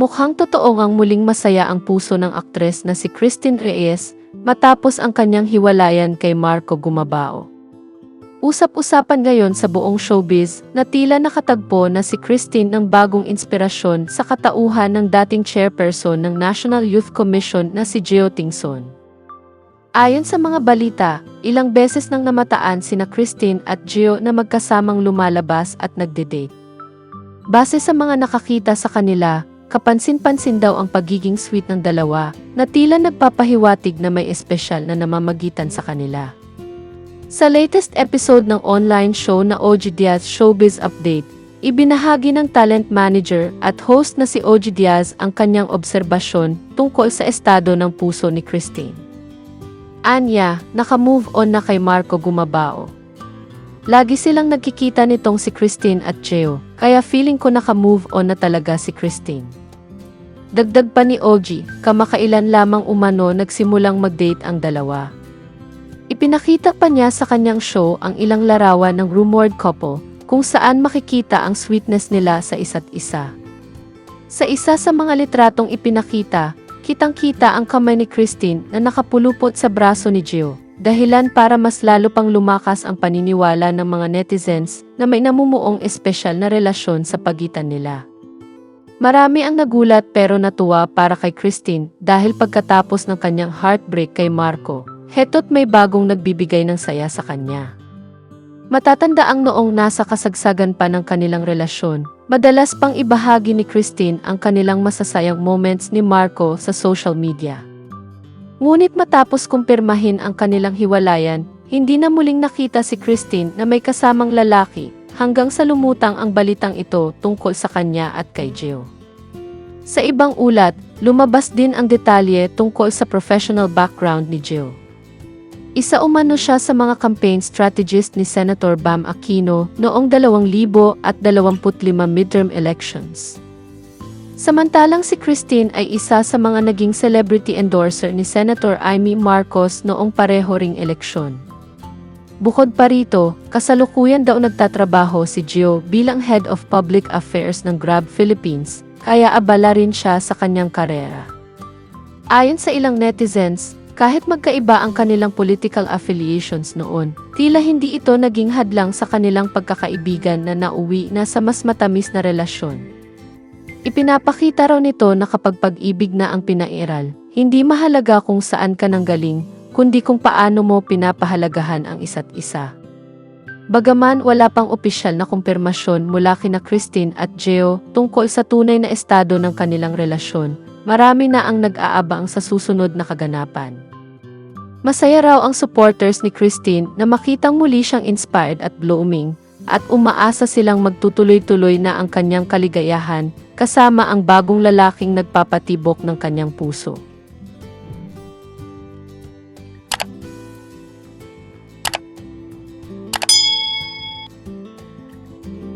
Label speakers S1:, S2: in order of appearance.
S1: Mukhang totoo ngang muling masaya ang puso ng aktres na si Christine Reyes matapos ang kanyang hiwalayan kay Marco Gumabao. Usap-usapan ngayon sa buong showbiz na tila nakatagpo na si Christine ng bagong inspirasyon sa katauhan ng dating chairperson ng National Youth Commission na si Gio Tingson. Ayon sa mga balita, ilang beses nang namataan sina Christine at Gio na magkasamang lumalabas at nagde-date. Base sa mga nakakita sa kanila, kapansin-pansin daw ang pagiging sweet ng dalawa na tila nagpapahiwatig na may espesyal na namamagitan sa kanila. Sa latest episode ng online show na OG Diaz Showbiz Update, ibinahagi ng talent manager at host na si OG Diaz ang kanyang obserbasyon tungkol sa estado ng puso ni Christine. Anya, naka-move on na kay Marco Gumabao. Lagi silang nagkikita nitong si Christine at Cheo, kaya feeling ko naka-move on na talaga si Christine. Dagdag pa ni OG, kamakailan lamang umano nagsimulang mag-date ang dalawa. Ipinakita pa niya sa kanyang show ang ilang larawan ng rumored couple kung saan makikita ang sweetness nila sa isa't isa. Sa isa sa mga litratong ipinakita, kitang-kita ang kamay ni Christine na nakapulupot sa braso ni Gio, dahilan para mas lalo pang lumakas ang paniniwala ng mga netizens na may namumuong espesyal na relasyon sa pagitan nila. Marami ang nagulat pero natuwa para kay Christine dahil pagkatapos ng kanyang heartbreak kay Marco, heto't may bagong nagbibigay ng saya sa kanya. Matatanda ang noong nasa kasagsagan pa ng kanilang relasyon, madalas pang ibahagi ni Christine ang kanilang masasayang moments ni Marco sa social media. Ngunit matapos kumpirmahin ang kanilang hiwalayan, hindi na muling nakita si Christine na may kasamang lalaki hanggang sa lumutang ang balitang ito tungkol sa kanya at kay Gio. Sa ibang ulat, lumabas din ang detalye tungkol sa professional background ni Gio. Isa umano siya sa mga campaign strategist ni Senator Bam Aquino noong 2025 midterm elections. Samantalang si Christine ay isa sa mga naging celebrity endorser ni Senator Amy Marcos noong pareho ring eleksyon. Bukod pa rito, kasalukuyan daw nagtatrabaho si Gio bilang Head of Public Affairs ng Grab Philippines, kaya abala rin siya sa kanyang karera. Ayon sa ilang netizens, kahit magkaiba ang kanilang political affiliations noon, tila hindi ito naging hadlang sa kanilang pagkakaibigan na nauwi na sa mas matamis na relasyon. Ipinapakita raw nito na kapag pag-ibig na ang pinairal, hindi mahalaga kung saan ka nanggaling, kundi kung paano mo pinapahalagahan ang isa't isa. Bagaman wala pang opisyal na kumpirmasyon mula kina Christine at Geo tungkol sa tunay na estado ng kanilang relasyon, marami na ang nag-aabang sa susunod na kaganapan. Masaya raw ang supporters ni Christine na makitang muli siyang inspired at blooming, at umaasa silang magtutuloy-tuloy na ang kanyang kaligayahan kasama ang bagong lalaking nagpapatibok ng kanyang puso.